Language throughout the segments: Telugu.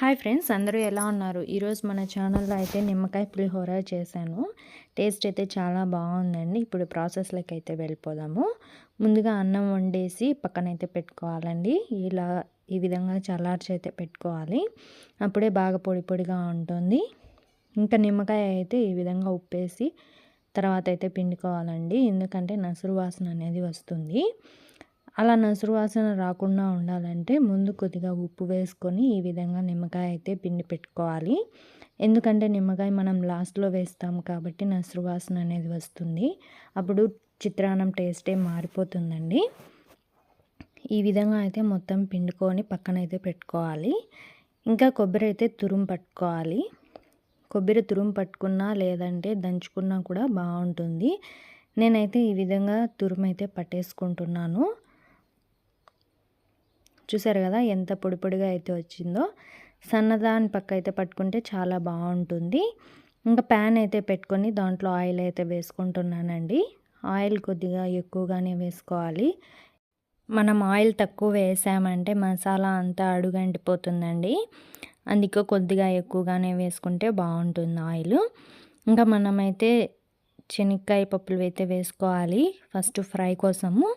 హాయ్ ఫ్రెండ్స్ అందరూ ఎలా ఉన్నారు? ఈరోజు మన ఛానల్లో అయితే నిమ్మకాయ పులిహోర చేశాను. టేస్ట్ అయితే చాలా బాగుందండి. ఇప్పుడు ప్రాసెస్లోకి అయితే వెళ్ళిపోదాము. ముందుగా అన్నం వండేసి పక్కనైతే పెట్టుకోవాలండి. ఇలా ఈ విధంగా చల్లార్చి అయితే పెట్టుకోవాలి. అప్పుడే బాగా పొడి పొడిగా ఉంటుంది. ఇంకా నిమ్మకాయ అయితే ఈ విధంగా ఉప్పేసి తర్వాత అయితే పిండుకోవాలండి. ఎందుకంటే నసురు వాసన అనేది వస్తుంది. అలా నసురు వాసన రాకుండా ఉండాలంటే ముందు కొద్దిగా ఉప్పు వేసుకొని ఈ విధంగా నిమ్మకాయ అయితే పిండి పెట్టుకోవాలి. ఎందుకంటే నిమ్మకాయ మనం లాస్ట్లో వేస్తాం కాబట్టి నసురు వాసన అనేది వస్తుంది. అప్పుడు చిత్రాన్నం టేస్టే మారిపోతుందండి. ఈ విధంగా అయితే మొత్తం పిండుకొని పక్కనైతే పెట్టుకోవాలి. ఇంకా కొబ్బరి అయితే తురుము పట్టుకోవాలి. కొబ్బరి తురుము పట్టుకున్నా లేదంటే దంచుకున్నా కూడా బాగుంటుంది. నేనైతే ఈ విధంగా తురుము అయితే పట్టేసుకుంటున్నాను. చూసారు కదా ఎంత పొడి పొడిగా అయితే వచ్చిందో. సన్నదాని పక్క అయితే పట్టుకుంటే చాలా బాగుంటుంది. ఇంకా ప్యాన్ అయితే పెట్టుకొని దాంట్లో ఆయిల్ అయితే వేసుకుంటున్నానండి. ఆయిల్ కొద్దిగా ఎక్కువగానే వేసుకోవాలి. మనం ఆయిల్ తక్కువ వేసామంటే మసాలా అంతా అడుగంటిపోతుందండి. అందుకే కొద్దిగా ఎక్కువగానే వేసుకుంటే బాగుంటుంది ఆయిల్. ఇంకా మనమైతే శనక్కాయ పప్పులు అయితే వేసుకోవాలి ఫస్ట్ ఫ్రై కోసము.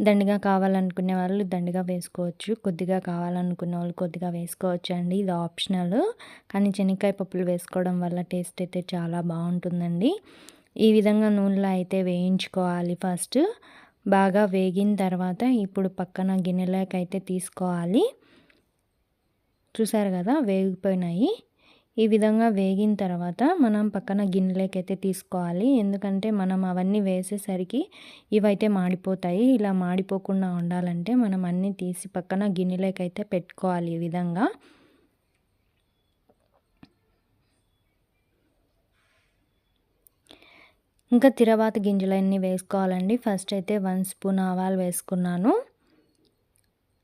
దండిగా కావాలనుకునే వాళ్ళు దండిగా వేసుకోవచ్చు. కొద్దిగా కావాలనుకునే వాళ్ళు కొద్దిగా వేసుకోవచ్చు అండి. ఇది ఆప్షనల్. కానీ శనక్కాయ పప్పులు వేసుకోవడం వల్ల టేస్ట్ అయితే చాలా బాగుంటుందండి. ఈ విధంగా నూనెలో అయితే వేయించుకోవాలి ఫస్ట్. బాగా వేగిన తర్వాత ఇప్పుడు పక్కన గిన్నెలోకి అయితే తీసుకోవాలి. చూసారు కదా? వేగిపోయినాయి. ఈ విధంగా వేగిన తర్వాత మనం పక్కన గిన్నెలకైతే తీసుకోవాలి. ఎందుకంటే మనం అవన్నీ వేసేసరికి ఇవైతే మాడిపోతాయి. ఇలా మాడిపోకుండా ఉండాలంటే మనం అన్నీ తీసి పక్కన గిన్నెలకైతే పెట్టుకోవాలి ఈ విధంగా. ఇంకా తిరవాత గింజలన్నీ వేసుకోవాలండి. ఫస్ట్ అయితే వన్ స్పూన్ ఆవాలు వేసుకున్నాను.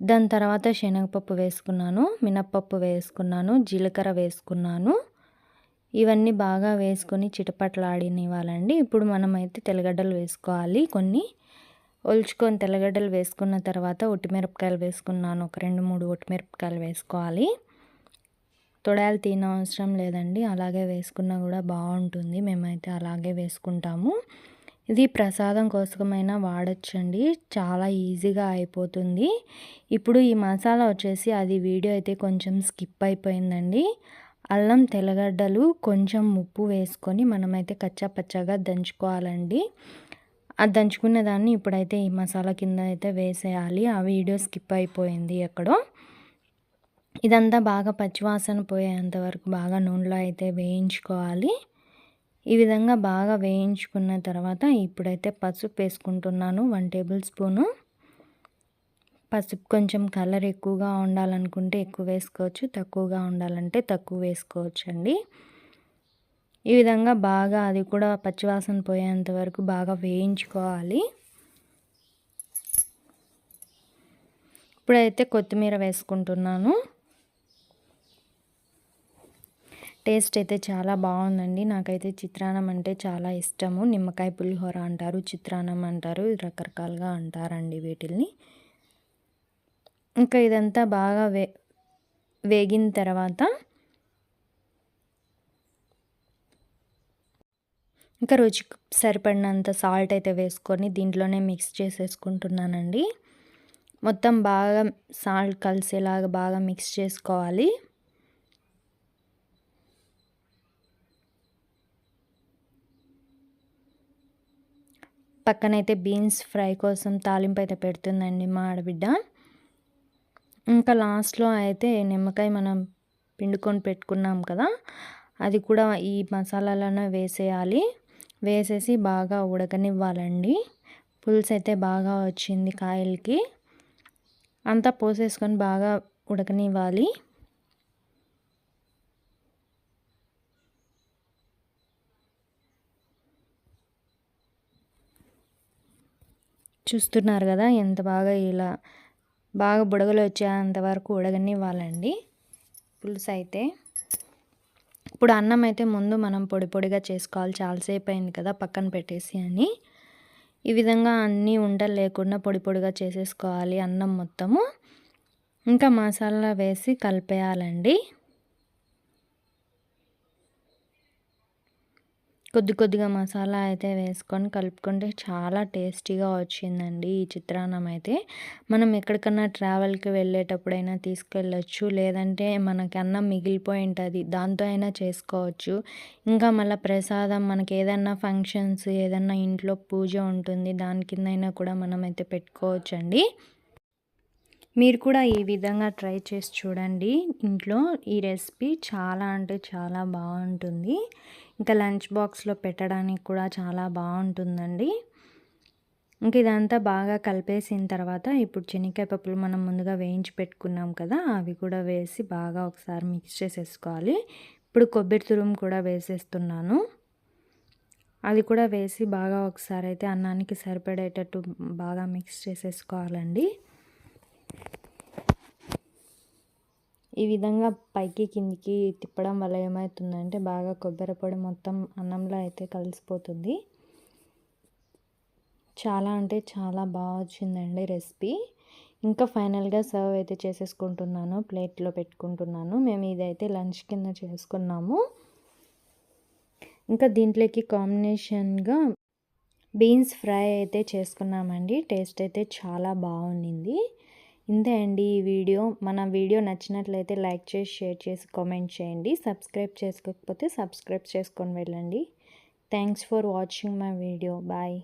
దాని తర్వాత శనగపప్పు వేసుకున్నాను మినప్పప్పు వేసుకున్నాను జీలకర్ర వేసుకున్నాను. ఇవన్నీ బాగా వేసుకొని చిటపట్లాడినివ్వాలండి. ఇప్పుడు మనమైతే తెల్లగడ్డలు వేసుకోవాలి. కొన్ని ఒలుచుకొని తెల్లగడ్డలు వేసుకున్న తర్వాత ఒట్టిమిరపకాయలు వేసుకున్నాను. ఒక రెండు మూడు ఒట్టిమిరపకాయలు వేసుకోవాలి. తొడాలు తినవసరం లేదండి. అలాగే వేసుకున్నా కూడా బాగుంటుంది. మేమైతే అలాగే వేసుకుంటాము. ఇది ప్రసాదం కోసమైనా వాడచ్చండి. చాలా ఈజీగా అయిపోతుంది. ఇప్పుడు ఈ మసాలా వచ్చేసి అది వీడియో అయితే కొంచెం స్కిప్ అయిపోయిందండి. అల్లం తెల్లగడ్డలు కొంచెం ఉప్పు వేసుకొని మనమైతే కచ్చా పచ్చగా దంచుకోవాలండి. ఆ దంచుకున్న దాన్ని ఇప్పుడైతే ఈ మసాలా కింద అయితే వేసేయాలి. ఆ వీడియో స్కిప్ అయిపోయింది ఎక్కడో. ఇదంతా బాగా పచ్చివాసన పోయేంత వరకు బాగా నూనెలో అయితే వేయించుకోవాలి. ఈ విధంగా బాగా వేయించుకున్న తర్వాత ఇప్పుడైతే పసుపు వేసుకుంటున్నాను. One table spoon. పసుపు కొంచెం కలర్ ఎక్కువగా ఉండాలనుకుంటే ఎక్కువ వేసుకోవచ్చు. తక్కువగా ఉండాలంటే తక్కువ వేసుకోవచ్చు అండి ఈ విధంగా బాగా అది కూడా పచ్చివాసన పోయేంత వరకు బాగా వేయించుకోవాలి. ఇప్పుడైతే కొత్తిమీర వేసుకుంటున్నాను. టేస్ట్ అయితే చాలా బాగుందండి. నాకైతే చిత్రాన్నం అంటే చాలా ఇష్టము. నిమ్మకాయ పులిహోర అంటారు చిత్రాన్నం అంటారు రకరకాలుగా అంటారండి వీటిల్ని. ఇంకా ఇదంతా బాగా వే వేగిన తర్వాత ఇంకా రుచికి సరిపడినంత సాల్ట్ అయితే వేసుకొని దీంట్లోనే మిక్స్ చేసేసుకుంటున్నానండి. మొత్తం బాగా సాల్ట్ కలిసేలాగా బాగా మిక్స్ చేసుకోవాలి. పక్కనైతే బీన్స్ ఫ్రై కోసం తాలింపు అయితే పెడుతుందండి మా ఆడబిడ్డ. ఇంకా లాస్ట్లో అయితే నిమ్మకాయ మనం పిండుకొని పెట్టుకున్నాం కదా అది కూడా ఈ మసాలాలను వేసేయాలి. వేసేసి బాగా ఉడకనివ్వాలండి. పులుసు అయితే బాగా వచ్చింది కాయలకి. అంతా పోసేసుకొని బాగా ఉడకనివ్వాలి. చూస్తున్నారు కదా ఎంత బాగా ఇలా బాగా బుడగలు వచ్చేంత వరకు ఉడగనివ్వాలండి. పులుసు అయితే. ఇప్పుడు అన్నం అయితే ముందు మనం పొడి పొడిగా చేసుకోవాలి. చాలాసేపు అయింది కదా పక్కన పెట్టేసి అని. ఈ విధంగా అన్నీ ఉండలు లేకుండా పొడి పొడిగా చేసేసుకోవాలి అన్నం మొత్తము. ఇంకా మసాలా వేసి కలిపేయాలండి. కొద్ది కొద్దిగా మసాలా అయితే వేసుకొని కలుపుకుంటే చాలా టేస్టీగా వచ్చిందండి ఈ చిత్రాన్నం అయితే. మనం ఎక్కడికన్నా ట్రావెల్కి వెళ్ళేటప్పుడైనా తీసుకెళ్ళొచ్చు లేదంటే మనకి అన్నం మిగిలిపోయి ఉంటుంది దాంతో అయినా చేసుకోవచ్చు. ఇంకా మళ్ళీ ప్రసాదం మనకి ఏదన్నా ఫంక్షన్స్ ఏదన్నా ఇంట్లో పూజ ఉంటుంది దాని కింద అయినా కూడా మనం అయితే పెట్టుకోవచ్చండి. మీరు కూడా ఈ విధంగా ట్రై చేసి చూడండి. ఇంట్లో ఈ రెసిపీ చాలా అంటే చాలా బాగుంటుంది. ఇంకా లంచ్ బాక్స్లో పెట్టడానికి కూడా చాలా బాగుంటుందండి. ఇంక ఇదంతా బాగా కలిపేసిన తర్వాత ఇప్పుడు శనక్కాయ పప్పులు మనం ముందుగా వేయించి పెట్టుకున్నాం కదా అవి కూడా వేసి బాగా ఒకసారి మిక్స్ చేసేసుకోవాలి. ఇప్పుడు కొబ్బరి తురుము కూడా వేసేస్తున్నాను. అది కూడా వేసి బాగా ఒకసారి అయితే అన్నానికి సరిపడేటట్టు బాగా మిక్స్ చేసేసుకోవాలండి. ఈ విధంగా పైకి కిందికి తిప్పడం వల్ల ఏమవుతుందంటే బాగా కొబ్బరి పొడి మొత్తం అన్నంలో అయితే కలిసిపోతుంది. చాలా అంటే చాలా బాగా వచ్చిందండి రెసిపీ. ఇంకా ఫైనల్గా సర్వ్ అయితే చేసేసుకుంటున్నాను ప్లేట్లో పెట్టుకుంటున్నాను. మేము ఇదైతే లంచ్ కింద చేసుకున్నాము. ఇంకా దీంట్లోకి కాంబినేషన్గా బీన్స్ ఫ్రై అయితే చేసుకున్నామండి. టేస్ట్ అయితే చాలా బాగుండింది. ఇంతే అండి ఈ వీడియో. మన వీడియో నచ్చినట్లయితే లైక్ చేసి షేర్ చేసి కామెంట్ చేయండి. సబ్స్క్రైబ్ చేసుకోకపోతే సబ్స్క్రైబ్ చేసుకొని వెళ్ళండి. Thanks for watching my video. Bye.